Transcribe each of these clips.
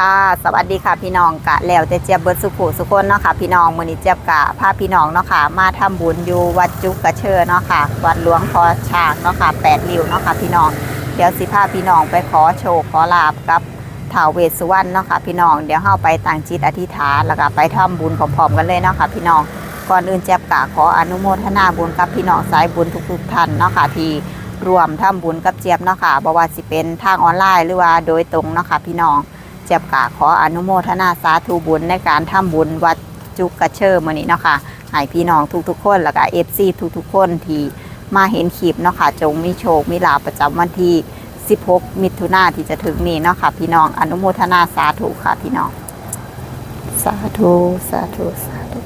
ค่ะสวัสดีค่ะพี่น้องกะแล้วแต่เจี๊ยบเบิร์ดสุขุสุคนเนาะค่ะพี่น้องมือนี้เจี๊ยบกะพาพี่น้องเนาะค่ะมาทำบุญอยู่วัดจุกกระเชอเนาะค่ะวัดหลวงพอช้างเนาะค่ะแปดริ้วเนาะค่ะพี่น้องเดี๋ยวสิพาพี่น้องไปขอโชคขอลาบกับท้าวเวสสุวรรณเนาะค่ะพี่น้องเดี๋ยวเฮาไปตั้งจิตอธิษฐานแล้วก็ไปทำบุญพร้อมๆกันเลยเนาะค่ะพี่น้องก่อนอื่นเจี๊ยบกะขออนุโมทนาบุญกับพี่น้องสายบุญทุกๆท่านเนาะค่ะที่รวมทำบุญกับเจี๊ยบเนาะค่ะบ่ว่าสิเป็นทางออนไลน์หรือว่าโดยตรงเนาะค่ะพี่น้อง เจ็บกะขออนุโมทนาสาธุบุญในการทำบุญวัดจุกกระเชอมื้อนี้เนาะค่ะให้พี่น้องทุกๆคนแล้วก็เอฟซีทุกๆคนที่มาเห็นคลิปเนาะค่ะจงมีโชคมีลาภประจำวันที่ 16 มิถุนายนที่จะถึงนี้เนาะค่ะพี่น้องอนุโมทนาสาธุค่ะพี่น้อง สาธุ สาธุสาธุ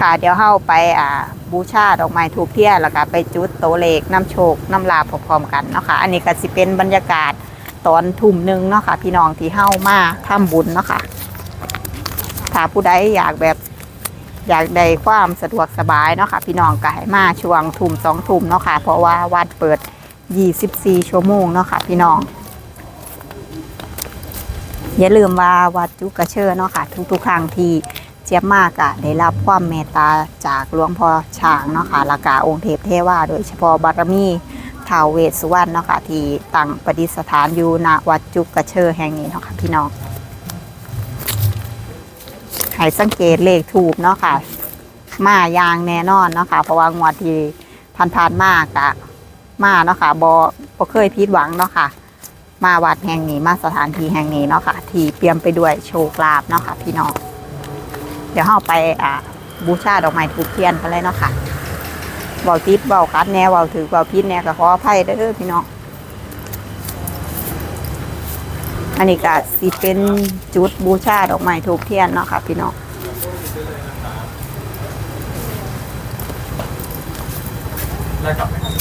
ค่ะเดี๋ยวเข้าไปอ่าบูชาดอกไม้ทูบเทียนแล้วก็ไปจุดโตวเลขน้ำโชคน้ำลาภพร้อมๆกันเนาะค่ะอันนี้ก็สิเป็นบรรยากาศ ตอนทุ่มหนึ่งเนาะค่ะ พี่น้องที่เฮ้ามาทำบุญเนาะค่ะ ถ้าผู้ใดอยากแบบอยากได้ความสะดวกสบายเนาะค่ะ พี่น้องก็ให้มาช่วงทุ่มสองทุ่มเนาะค่ะ เพราะว่าวัดเปิด 24 ชั่วโมงเนาะค่ะ พี่น้อง อย่าลืมว่าวัดจุกระเชอเนาะค่ะ ทุกๆครั้งที่เจี๊ยบมากอะได้รับความเมตตาจากหลวงพ่อช้างเนาะค่ะละกาองค์เทพเทวาโดยเฉพาะบารมี ท้าวเวสสุวรรณเนาะค่ะที่ตั้งประดิษฐานอยู่ณวัดจุกกระเชอแห่งนี้เนาะค่ะพี่น้องให้สังเกตเลขถูกเนาะค่ะ มายางแน่นอนเนาะค่ะ เพราะว่างวดที่ผ่านๆมากะมาเนาะค่ะบบ่เคยผิดหวังเนาะค่ะ มาวัดแห่งนี้มาสถานที่แห่งนี้เนาะค่ะ ที่เปี่ยมไปด้วยโชคลาภเนาะค่ะ พี่น้องเดี๋ยวเราไปอ่าบูชาดอกไม้ทูบเทียนกันเลยเนาะค่ะ เบาติดเบาคัดแนวเบาถือเบาพิษแนวก็ขออภัยเด้อพี่น้องอันนี้ก็สิเป็นจุดบูชาดอกไม้ทูบเทียนเนาะค่ะพี่น้องได้กลับไหมครับ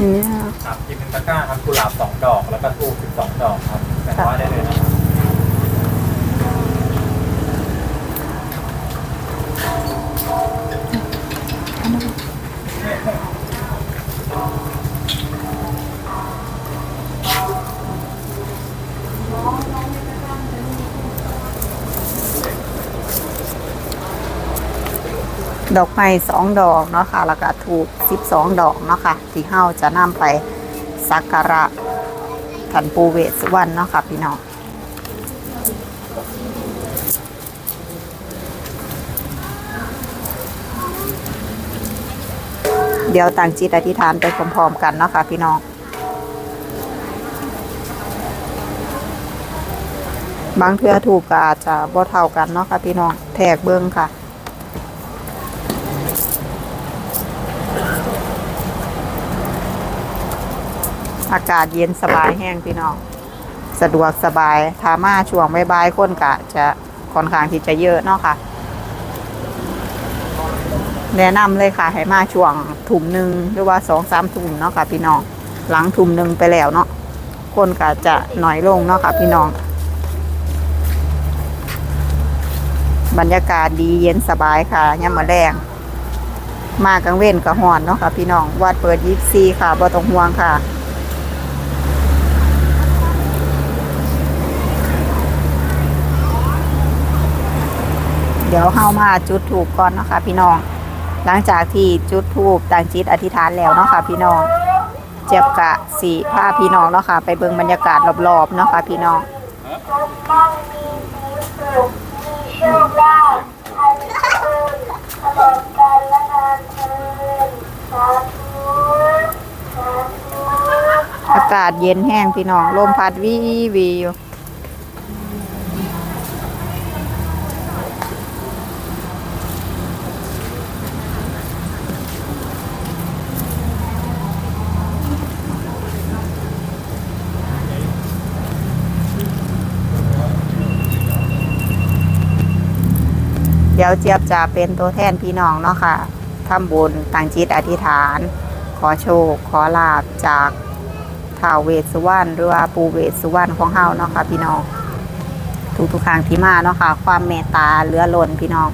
นี่ครับหยิบเป็นตะกร้าครับกุหลาบสองดอกแล้วก็ทูบสิบสองดอกครับแต่ว่าได้เลยนะ ดอกไม้สองดอกเนาะค่ะแล้วก็ถูกสิบสองดอกเนาะค่ะที่เฮาจะนำไปสักการะท่านปูเวสวรรณเนาะค่ะพี่น้องเดี๋ยวต่างจิตอธิษฐานไปพร้อมๆกันเนาะค่ะพี่น้องบางเทือถูกก็อาจจะบ่เท่ากันเนาะค่ะพี่น้องแทกเบิ้องค่ะ อากาศเย็นสบายแห้งพี่น้อง สะดวกสบายถามาช่วงบ่ายๆคนกะจะค่อนข้างที่จะเยอะเนาะค่ะ แนะนำเลยค่ะให้มาช่วงทุ่มหนึ่งหรือว่าสองสามทุ่มเนาะค่ะพี่น้อง หลังทุ่มหนึ่งไปแล้วเนาะคนก็จะหน่อยลงเนาะค่ะพี่น้อง บรรยากาศดีเย็นสบายค่ะย่ำมาแรงมากลางเว้นก็หอนเนาะค่ะพี่น้องวัดเปิดยิบซีค่ะบ่ต้องห่วงค่ะ ดี๋ยวเฮามาจุดถูกก่อนเนาะค่ะพี่น้อง หลังจากที่จุดทูบต่างจิตอธิษฐานแล้วเนาะค่ะพี่น้องเจ็บกะสีผ้าพี่น้องเนาะค่ะ ไปเบิ่งบรรยากาศรอบๆเนาะค่ะพี่น้องอากาศเย็นแห้งพี่น้องลมพัดวีวีอยู่ เดี๋ยวเจี๊ยบจะเป็นตัวแทนพี่น้องเนาะค่ะทำบุญตั้งจิตอธิษฐาน ขอโชค ขอลาบจากท้าวเวสสุวรรณหรือว่าปูเวสสุวรรณของเฮาเนาะค่ะพี่น้อง ทุกๆครั้งที่มาเนาะค่ะ ความเมตตาเหลือล้นพี่น้อง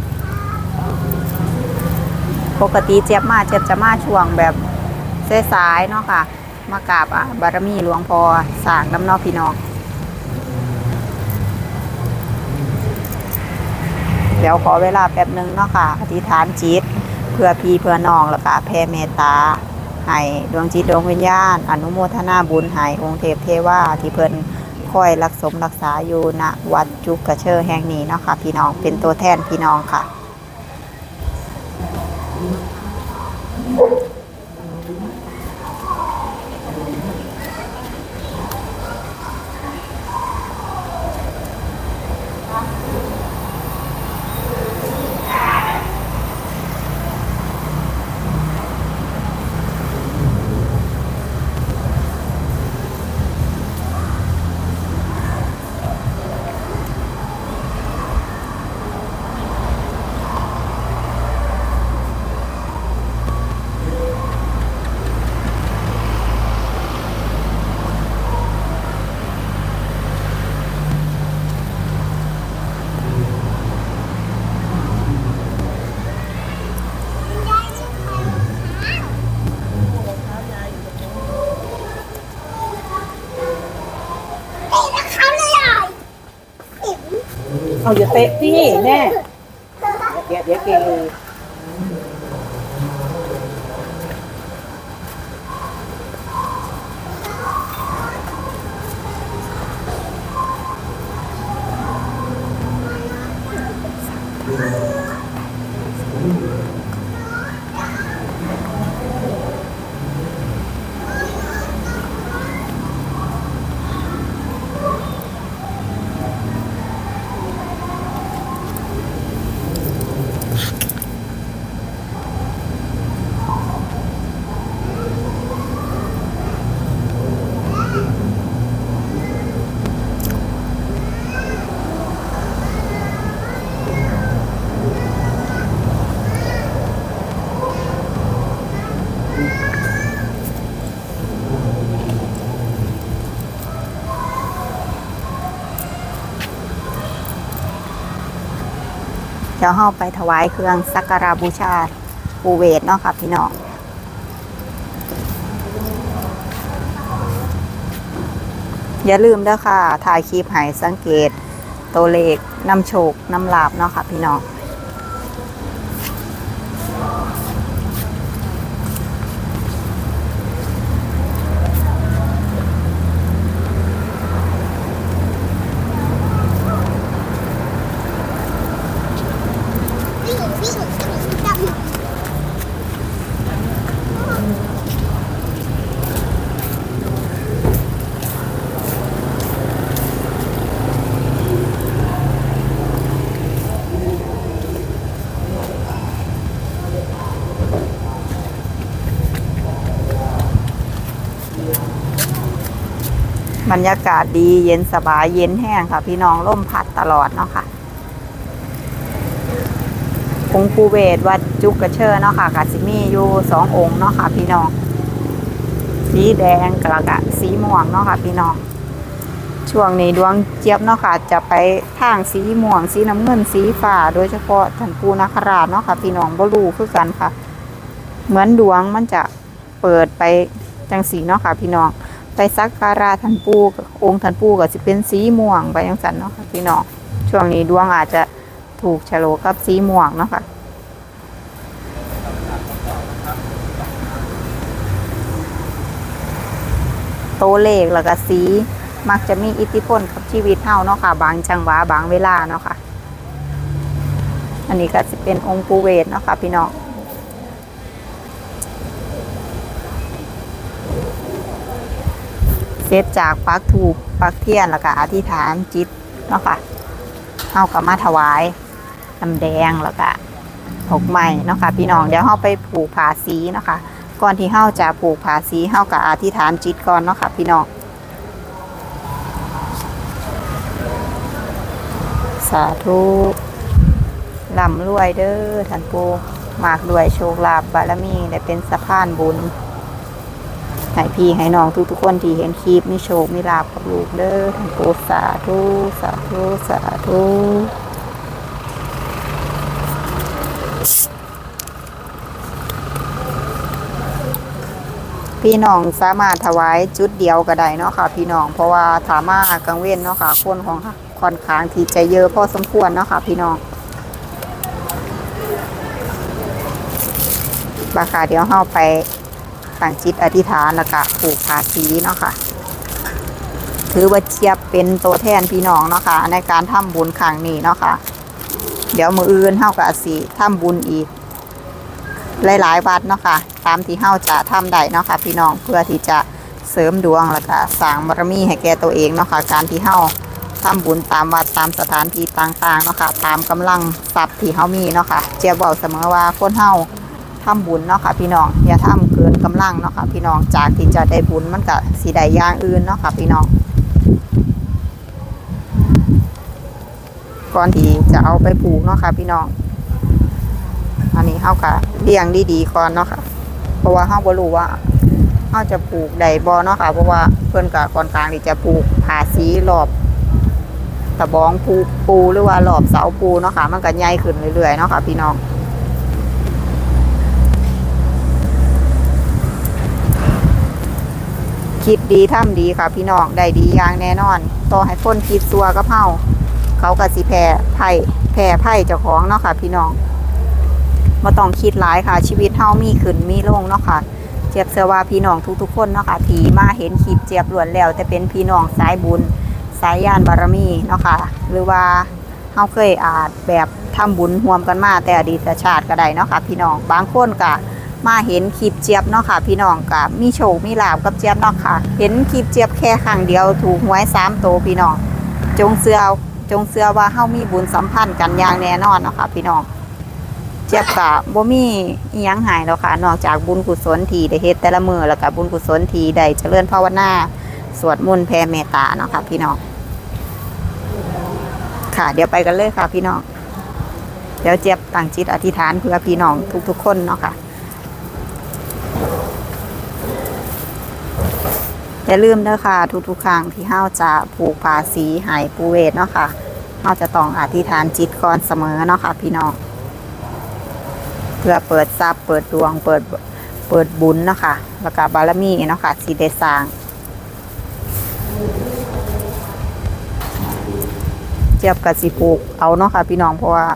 ปกติเจี๊ยบมาเจี๊ยบจะมาช่วงแบบสายๆเนาะค่ะ มากราบบารมีหลวงพ่อสร้างน้ำนอพี่น้อง เดี๋ยวขอเวลาแป๊บหนึ่งเนาะค่ะ อธิษฐานจิต เพื่อพี่เพื่อน้องแล้วก็แผ่เมตตาให้ดวงจิตดวงวิญญาณ อนุโมทนาบุญให้องค์เทพเทวาที่เพิ่นคอยรักสมรักษาอยู่ณวัดจุกกระเชอแห่งนี้เนาะค่ะ พี่น้องเป็นตัวแทนพี่น้องค่ะ อย่าเตะพี่แน่เดี๋ยวเดี๋ยวเกลีเดี๋ยวเฮาไปถวายเครื่องสักการบูชาปูเวทเนาะค่ะพี่น้องอย่าลืมเด้อค่ะถ่ายคลิปให้สังเกตตัวเลขนำโชคนำลาบเนาะค่ะพี่น้อง บรรยากาศดีเย็นสบายเย็นแห้งค่ะ พี่น้องร่มพัดตลอดเนาะค่ะองค์ปูเวทวัดจุกกระเชอเนาะค่ะกาซิมีอยู่สององค์เนาะค่ะ พี่น้อง สีแดงกระกะสีม่วงเนาะค่ะ พี่น้อง ช่วงนี้ดวงเจี๊ยบเนาะค่ะ จะไปทางสีม่วง สีน้ำเงินสีฟ้าโดยเฉพาะท่านปูนาคราชเนาะค่ะ พี่น้องบ่รูคือกันค่ะ เหมือนดวงมันจะเปิดไปจังสีเนาะค่ะ พี่น้อง ไปสักการะท่านปู่กับองค์ท่านปู่ก็สิเป็นสีม่วงไปจังสันเนาะค่ะพี่น้องช่วงนี้ดวงอาจจะถูกฉลกกับสีม่วงเนาะค่ะตัวเลขแล้วก็สีมักจะมีอิทธิพลกับชีวิตเฮาเนาะค่ะ บางจังหวะบางเวลาเนาะค่ะ อันนี้ก็สิเป็นองค์ปูเวทเนาะค่ะพี่น้อง เสร็จจากปักถูกปักเทียนแล้วก็อธิษฐานจิตเนาะค่ะเฮากับมาถวายน้ำแดงแล้วก็ถกไม้เนาะค่ะพี่น้องเดี๋ยวเฮาไปผูกผาสีเนาะค่ะก่อนที่เฮาจะผูกผาสีเฮากับอธิษฐานจิตก่อนเนาะค่ะพี่น้องสาธุร่ำรวยเด้อท่านปูมากด้วยโชคลาภบารมีได้เป็นสะพานบุญ ให้พี่ให้น้องทุกๆคนที่เห็นคลิปมีโชคมีลาบกับลูกเด้อทั้งโปสาธุสาธุสาธุพี่น้องสามารถถวายจุดเดียวก็ได้เนาะค่ะ พี่น้องเพราะว่าถามากลางเว้นเนาะค่ะคนของค่อนข้างที่จะเยอะพอสมควรเนาะค่ะ พี่น้องบาค่ะเดี๋ยวเฮาไป ตั้งจิตอธิษฐานแล้วก็ผูกผาสีเนาะค่ะ ถือว่าเชียบเป็นตัวแทนพี่น้องเนาะค่ะในการทำบุญครั้งนี้เนาะค่ะ เดี๋ยวมืออื่นเฮาก็สิทำบุญอีก หลายๆวัดเนาะค่ะ ตามที่เฮาจะทำได้เนาะค่ะพี่น้องเพื่อที่จะเสริมดวงแล้วก็สร้างบารมีให้แก่ตัวเองเนาะค่ะการที่เฮาทำบุญตามวัดตามสถานที่ต่างๆเนาะค่ะตามกำลังทรัพย์ที่เฮามีเนาะค่ะเจียบบอกเสมอว่าคนเฮา ทำบุญเนาะค่ะพี่น้องอย่าทำเกินกำลังเนาะค่ะพี่น้องจากที่จะได้บุญมันก็สิได้อย่างอื่นเนาะค่ะพี่น้อง ก่อนที่จะเอาไปปลูกเนาะค่ะพี่น้อง อันนี้เฮาก็เลี้ยงดีๆก่อนเนาะค่ะ เพราะว่าเฮาบ่รู้ว่าเฮาจะปลูกใดบ่เนาะค่ะเพราะว่าเพิ่นก็ค่อนข้างที่จะปลูกผ่าสีรอบตะบองปูปูหรือว่ารอบเสาปูเนาะค่ะมันก็ใหญ่ขึ้นเรื่อยๆเนาะค่ะพี่น้อง คิดดีทำดีค่ะพี่น้องได้ดีอย่างแน่นอน ต่อให้คนคิดซัวกับเฮาเขาก็สิแพ้ไพ่แพ้ไพ่เจ้าของเนาะค่ะ พี่น้องมาต้องคิดหลายค่ะ ชีวิตเฮามีขึ้นมีลงเนาะค่ะเจียบเชื่อว่าพี่น้องทุกๆคนเนาะค่ะที่มาเห็นคลิปเจียบล้วนแล้ว แต่เป็นพี่น้องสายบุญสายญาณบารมีเนาะค่ะ หรือว่าเฮาเคยอาจแบบทำบุญร่วมกันมาแต่อดีตชาติก็ได้เนาะค่ะ พี่น้องบางคนก็ มาเห็นคลิปเจี๊ยบเนาะค่ะ พี่น้องก็มีโชคมีลาบกับเจี๊ยบเนาะค่ะ เห็นคลิปเจี๊ยบแค่ครั้งเดียวถูกหวยสามโตพี่น้องจงเชื่อจงเชื่อว่าเฮามีบุญสัมพันธ์กันอย่างแน่นอนเนาะค่ะ พี่น้องเจี๊ยบกะบ่มีอีหยังหายแล้วค่ะ นอกจากบุญกุศลที่ได้เฮ็ดแต่ละมือแล้วก็บุญกุศลที่ได้เจริญภาวนาสวดมนต์แผ่เมตตาเนาะค่ะ พี่น้องค่ะ เดี๋ยวไปกันเลยค่ะ พี่น้องเดี๋ยวเจี๊ยบตั้งจิตอธิษฐานเพื่อพี่น้องทุกๆคนเนาะค่ะ อย่าลืมเด้อค่ะ ทุกๆครั้งที่เฮาจะผูกภาษีหายปูเวทเนาะค่ะเฮาจะต้องอธิษฐานจิตก่อนเสมอเนาะค่ะพี่น้องเพื่อเปิดทรัพย์เปิดดวงเปิดเปิดบุญเนาะค่ะแล้วก็บารมีเนาะค่ะสีได้สร้างเจียบกับสีปลูกเอาเนาะค่ะ พี่น้องเพราะว่า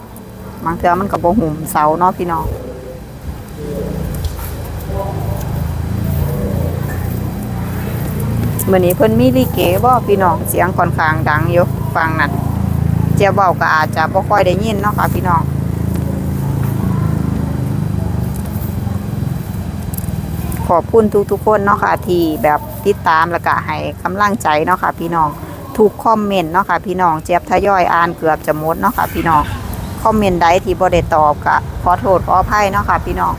บางเทื่อมันกับบ่หุ่มเสาเนาะพี่น้อง มื่อนี้เพิ่นมีลิเกบ่พี่น้องเสียงค่อนข้างดังอยู่ฟังนั่นเจียบเบาก็อาจจะบ่ค่อยได้ยินเนาะค่ะพี่น้องขอบคุณทุกๆคนเนาะค่ะที่แบบติดตามแล้วก็ให้กำลังใจเนาะค่ะพี่น้องทุกคอมเมนต์เนาะค่ะพี่น้องเจี๊ยบทยอยอ่านเกือบจะหมดเนาะค่ะพี่น้องคอมเมนต์ใดที่บ่ได้ตอบก็ขอโทษขออภัยเนาะค่ะพี่น้อง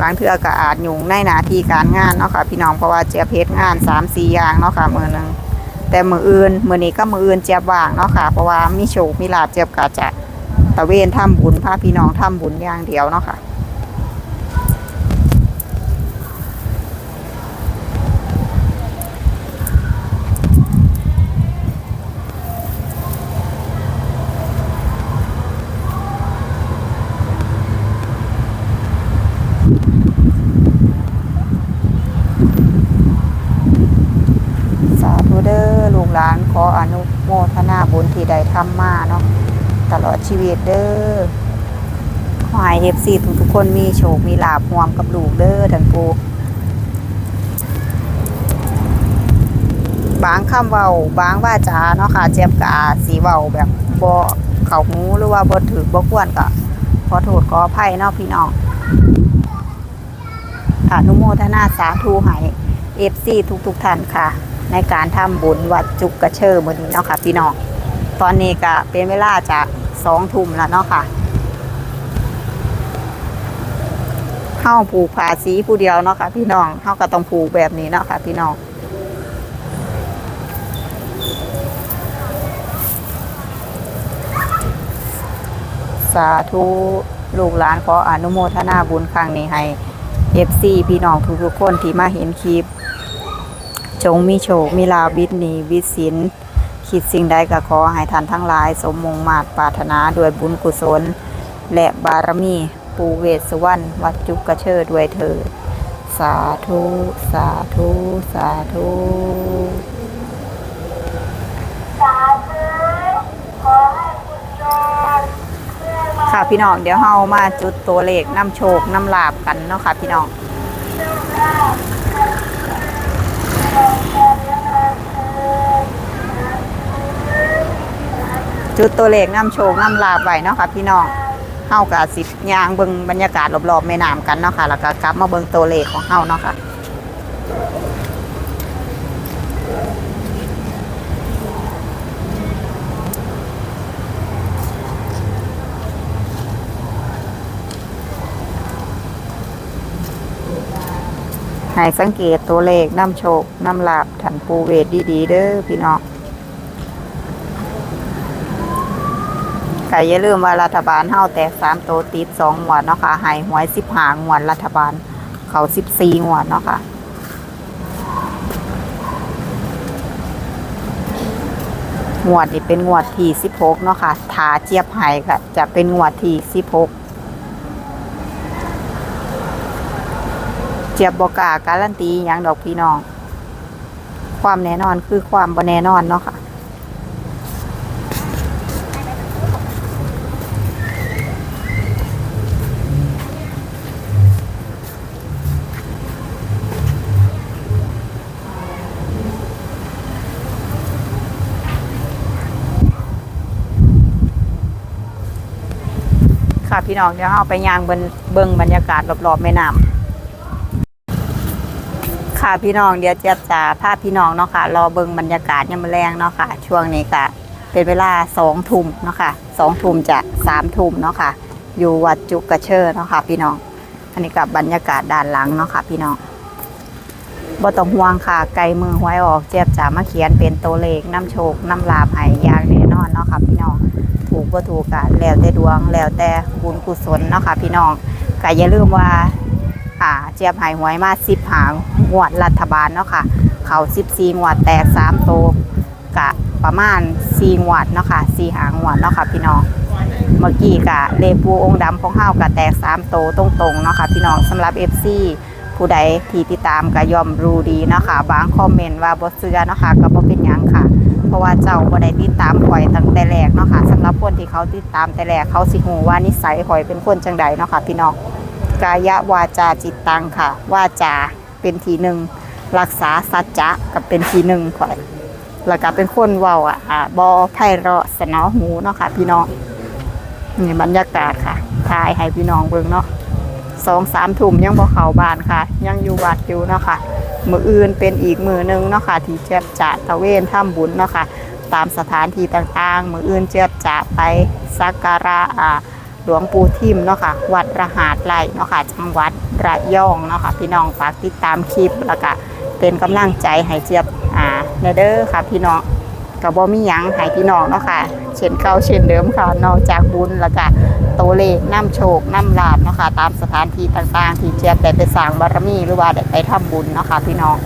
บางเทื่อก็อาจยุ่งในหน้าที่การงานเนาะค่ะพี่น้องเพราะว่าเจี๊ยบเพ็ดงาน3 4อย่างเนาะค่ะมือหนึ่งแต่มืออื่นมือนี้ก็มืออื่นเจี๊ยบว่างเนาะค่ะเพราะว่ามีโชคมีลาบเจี๊ยบกาจะตะเวนทำบุญพาพี่น้องทำบุญอย่างเดียวเนาะค่ะ สาธุเด้อลูกหลานขออนุโมทนาบุญที่ได้ทำมาเนาะตลอด ชีวิตเด้อขอให้เอฟซีทุกๆคนมีโชค มีลาภห่วมกับลูกเด้อท่านปูบางคำเว้าบางว่าจาเนาะค่ะเจ็บกาสีเว้าแบบบ่เข้าหูหรือว่าบ่ถือบ่ควรก็ขอโทษขออภัยเนาะพี่น้องอนุโมทนาสาธุให้เอฟซีทุกๆท่านค่ะ ในการทำบุญวัดจุกกระเชอมื้อนี้เนาะค่ะพี่น้อง ตอนนี้ก็เป็นเวลาจาก สองทุ่มแล้วเนาะค่ะเข้าผูกผาสีผู้เดียวเนาะค่ะ พี่น้องเข้าก็ต้องผูกแบบนี้เนาะค่ะ พี่น้องสาธุลูกหลานขออนุโมทนาบุญครั้งนี้ให้เอฟซีพี่น้องทุกๆคนที่มาเห็นคลิป จงมีโชค มีลาภวิตหนีวิสิน คิดสิ่งใดก็ขอให้ท่านทั้งหลาย สมมงมาตรปรารถนาด้วยบุญกุศล และบารมีปูเวสวรรณวัดจุกกระเชิดด้วยเถิดสาธุ สาธุ สาธุค่ะพี่น้องเดี๋ยวเฮามาจุดตัวเลขน้ำโชคน้ำลาบกันเนาะค่ะพี่น้อง จุดตัวเลขน้ำโชคน้ำลาบไว้เนาะค่ะพี่น้องเฮากับสิบยางเบิงบรรยากาศรอบๆแม่น้ำกันเนาะค่ะแล้วก็กลับมาเบิงตัวเลขของเฮาเนาะค่ะให้สังเกตตัวเลขน้ำโชคน้ำลาบถันปูเวทดีๆเด้อพี่น้อง ก็อย่าลืมว่ารัฐบาลเฮาแตกสามโตวติดสองงวดเนาะค่ะให้หวยสิบหางวดรัฐบาล เขาสิบสี่งวดเนาะค่ะงวดนี่เป็นงวดที่สิบหกเนาะค่ะถาเจี๊ยบไห้ก็จะเป็นงวดที่สิบหกเจียบบอกาการันตีอย่างดอกพี่น้อง ความแน่นอนคือความบ่แน่นอนเนาะค่ะ พี่น้องเดี๋ยวเราไปยางเบิงเบิงบรรยากาศรอบๆแม่น้ำค่ะพี่น้องเดี๋ยวเจี๊ยบจะพาพี่น้องเนาะค่ะ รอเบิงบรรยากาศยามแรงเนาะค่ะ ช่วงนี้ค่ะ เป็นเวลาสองทุ่มเนาะค่ะสองทุ่มจะสามทุ่มเนาะค่ะ อยู่วัดจุกกระเชอเนาะค่ะ พี่น้องอันนี้กับบรรยากาศด้านหลังเนาะค่ะ พี่น้อง บ่ต้องห่วงค่ะ ไกลมือหวยออกเจี๊ยบจะมาเขียนเป็นตัวเลขน้ำโชคน้ำลาภให้อย่างแน่นอนเนาะค่ะพี่น้อง ถูกบ่ถูกก็แล้วแต่ดวงแล้วแต่บุญกุศลเนาะค่ะพี่น้องก็อย่าลืมว่าอ่าเจี๊ยบหายหวยมาสิบหางงวดรัฐบาลเนาะค่ะ เขาสิบสี่งวดแตกสามโตกะประมาณสี่งวดเนาะค่ะสี่หางงวดเนาะค่ะพี่น้องเมื่อกี้กะเลปูองค์ดำของเฮากะแตกสามโตตรงๆเนาะค่ะพี่น้องสำหรับ FC ผู้ใดที่ติดตามก็ยอมรู้ดีเนาะค่ะบางคอมเมนต์ว่าบ่เชื่อเนาะค่ะก็บ่เป็นหยังค่ะ เพราะว่าเจ้าบ่ได้ติดตามข่อยตั้งแต่แรกเนาะค่ะสำหรับคนที่เขาติดตามแต่แรกเขาสิฮู้ว่านิสัยข่อยเป็นคนจังใดเนาะค่ะพี่น้องกายวาจาจิตตังค่ะ วาจาเป็นทีหนึ่งรักษาสัจจะกับเป็นทีหนึ่งข่อยแล้วก็เป็นคนเว้าอะอ่าบอไพเราะสนอหูเนาะค่ะพี่น้องนี่บรรยากาศค่ะทายให้พี่น้องเบิ่งเนาะ สองสามทุ่มยังบ่เข้าบ้านค่ะ ยังอยู่วัดอยู่เนาะค่ะมืออื่นเป็นอีกมือหนึงเนาะค่ะที่เจ็บจะตะเวนทำบุญเนาะค่ะตามสถานที่ต่างๆ มืออื่นเจ็บจะไปสักการะอ่าหลวงปู่ทิมเนาะค่ะวัดระหาดไร่เนาะค่ะจังหวัดระยองเนาะค่ะพี่น้องฝากติดตามคลิปแล้วก็เป็นกำลังใจให้เจี๊ยบอ่าเนเด้อค่ะพี่น้อง ก็บ่มีหยังให้พี่น้องเนาะค่ะ เช่นเก่าเช่นเดิมค่ะ นอกจากบุญแล้วก็ตัวเลขน้ำโชคน้ำลาบเนาะค่ะ ตามสถานที่ต่างๆ ที่เจี๊ยบได้ไปสร้างบารมีหรือว่าได้ไปทำบุญเนาะค่ะพี่น้อง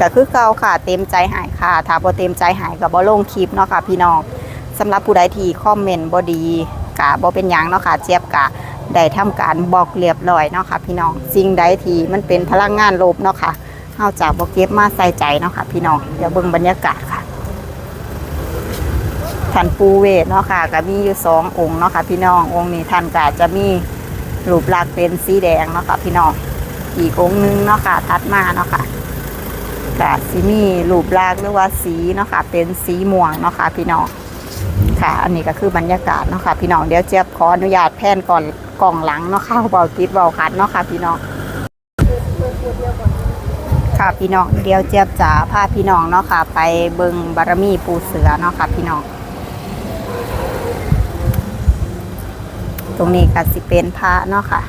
ก็คือเก่าค่ะ เต็มใจหายค่ะถ้าบ่เต็มใจหายก็บ่ลงคลิปเนาะค่ะพี่น้องสำหรับผู้ใดที่คอมเมนต์บ่ดีกะบ่เป็นหยังเนาะค่ะเจี๊ยบกะได้ทำการบอกเรียบร้อยเนาะค่ะพี่น้องสิ่งใดที่มันเป็นพลังงานลบเนาะค่ะ เฮาจะบ่เก็บมาใส่ใจเนาะค่ะ พี่น้องเดี๋ยวเบิ่งบรรยากาศค่ะท่านปูเวทเนาะค่ะก็มีอยู่สององค์เนาะค่ะ พี่น้ององค์นี้ท่านก็จะมีรูปลักษณ์เป็นสีแดงเนาะค่ะ พี่น้องอีกองค์หนึงเนาะค่ะถัดมาเนาะค่ะก็สิมีรูปลักษณ์หรือว่าสีเนาะค่ะ เป็นสีม่วงเนาะค่ะ พี่น้องค่ะ อันนี้ก็คือบรรยากาศเนาะค่ะ พี่น้องเดี๋ยวเจี๊ยบขออนุญาตแพนก่อนกล่องหลังเนาะค่ะเบาติดเบาคัดเนาะค่ะ พี่น้อง ค่ะพี่น้องเดี๋ยวเจี๊ยบจะพาพี่น้องเนาะค่ะ ไปเบิงบารมีปูเสือเนาะค่ะพี่น้อง ตรงนี้ก็สิเป็นพระเนาะค่ะ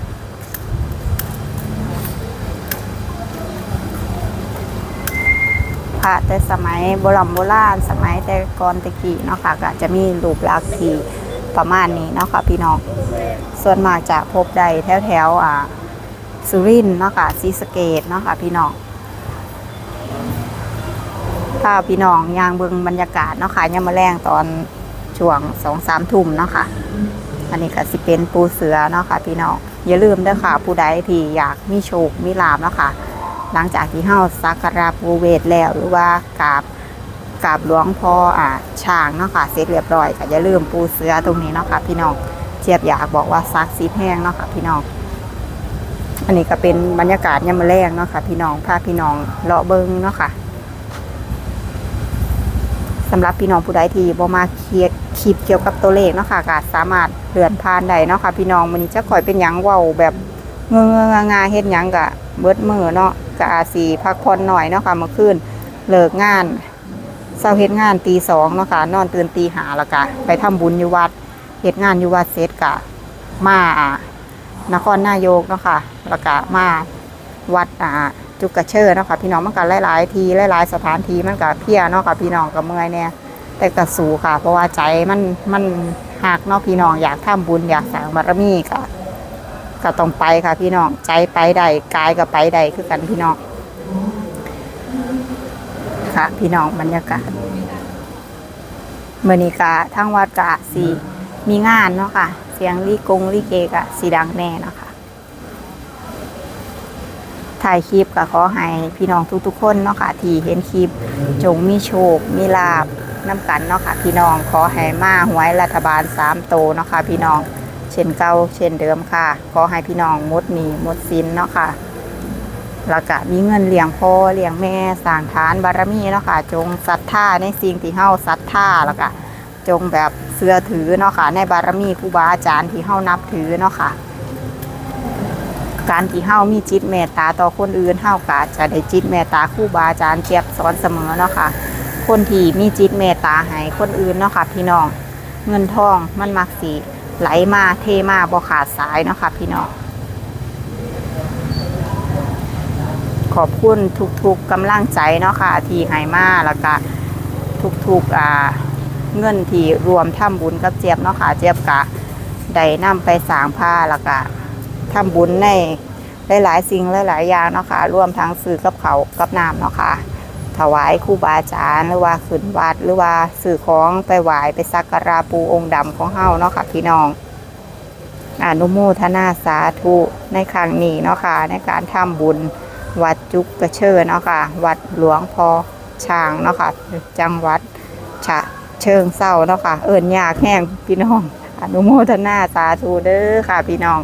พระแต่สมัยโบราณโบราณสมัยแต่ก่อนตะกี้เนาะค่ะก็จะมีรูปลักษณ์ที่ประมาณนี้เนาะค่ะพี่น้อง ส่วนมากจะพบได้แถวแถวอ่าสุรินทร์เนาะค่ะศรีสเกดเนาะค่ะพี่น้อง ถ้าพี่น้องยางเบิงบรรยากาศเนาะค่ะยามมาแรงตอนช่วงสองสามทุ่มเนาะค่ะ อันนี้ก็สิเป็นปูเสือเนาะค่ะพี่น้องอย่าลืมเด้อค่ะ ผู้ใดที่อยากมีโชคมีลาบเนาะค่ะ หลังจากที่เฮาสักการะปูเวทแล้วหรือว่ากราบกราบหลวงพ่ออ่าช้างเนาะค่ะเสร็จเรียบร้อยก็อย่าลืมปูเสือตรงนี้เนาะค่ะพี่น้องเจี๊ยบอยากบอกว่าซักซีแห้งเนาะค่ะพี่น้องอันนี้ก็เป็นบรรยากาศยามมื้อแรงเนาะค่ะพี่น้องพาพี่น้องเลาะเบิงเนาะค่ะ สำหรับพี่น้องผู้ใดที่บ่มาเคียคลิปเกี่ยวกับตัวเลขเนาะค่ะก็สามารถเลื่อนผ่านได้เนาะค่ะพี่น้องมื้อนี้จะคอยเป็นหยังเว้าแบบเงือๆงาๆเฮ็ดหยังก็เบิดมือเนาะก็อาสิพักผ่อนหน่อยเนาะค่ะเมื่อคืนเลิกงานเช้าเฮ็ดงานตีสองเนาะค่ะนอนตื่นตีหาแล้วก็ไปทำบุญอยู่วัดเฮ็ดงานอยู่วัดเสร็จก็มาอ่านครนายกเนาะค่ะแล้วก็มาวัดอ่า จุกกระเชอเนาะค่ะพี่น้องมันก็หลาย ๆ ทีหลาย ๆ สถานที่มันก็เพียเนาะค่ะพี่น้องก็เมื่อยเนี่ยแต่ก็สู้ค่ะ เพราะว่าใจมันมันหักเนาะพี่น้องอยากทำบุญอยากสร้างบารมีก็ก็ต้องไปค่ะ พี่น้องใจไปได้กายก็ไปได้คือกันพี่น้องค่ะ พี่น้องบรรยากาศเมื่อนี้กะทั้งวัดกะสีมีงานเนาะค่ะ เสียงลีกงลีเกกะสีดังแน่เนาะค่ะ ถ่ายคลิปก็ขอให้พี่น้องทุกๆ คนเนาะค่ะที่เห็นคลิปจงมีโชค มีลาบน้ำกันเนาะค่ะพี่น้องขอให้มาหวยรัฐบาลสามโตเนาะค่ะพี่น้องเช่นเก่าเช่นเดิมค่ะ ขอให้พี่น้องมดหนีมดสินเนาะค่ะแล้วก็มีเงินเลี้ยงพ่อเลี้ยงแม่สร้างฐานบารมีเนาะค่ะจงศรัทธาในสิ่งที่เฮาศรัทธาแล้วก็จงแบบเสื่อถือเนาะค่ะในบารมีครูบาอาจารย์ที่เฮานับถือเนาะค่ะ การที่เฮามีจิตเมตตาต่อคนอื่นเฮาก็จะได้จิตเมตตาครูบาอาจารย์เจียบสอนเสมอเนาะค่ะ คนที่มีจิตเมตตาให้คนอื่นเนาะค่ะพี่น้องเงินทองมันมักสีไหลมาเทมาบ่ขาดสายเนาะค่ะพี่น้องขอบคุณทุกๆกกำลังใจเนาะค่ะที่ให้มาแล้วก็ทุกๆอ่าเงินที่รวมทำบุญกับเจี๊ยบเนาะค่ะเจี๊ยบกะได้นำไปสร้างผ้าแล้วก็ ทำบุญในหลายๆสิ่งหลายๆอย่างเนาะค่ะรวมทั้งซื้อกับเขากับน้ำเนาะค่ะถวายครูบาอาจารย์หรือว่าขึ้นวัดหรือว่าสื่อของไปไหวไปสักการะปูองค์ดำของเฮาเนาะค่ะพี่น้องอนุโมทนาสาธุในครั้งนี้เนาะค่ะในการทำบุญวัดจุกกระเชิญเนาะค่ะวัดหลวงพอช้างเนาะค่ะจังหวัดฉะเชิงเศร้าเนาะค่ะเอิญยากแห้งพี่น้อง อนุโมทนาสาธุเด้อค่ะพี่น้อง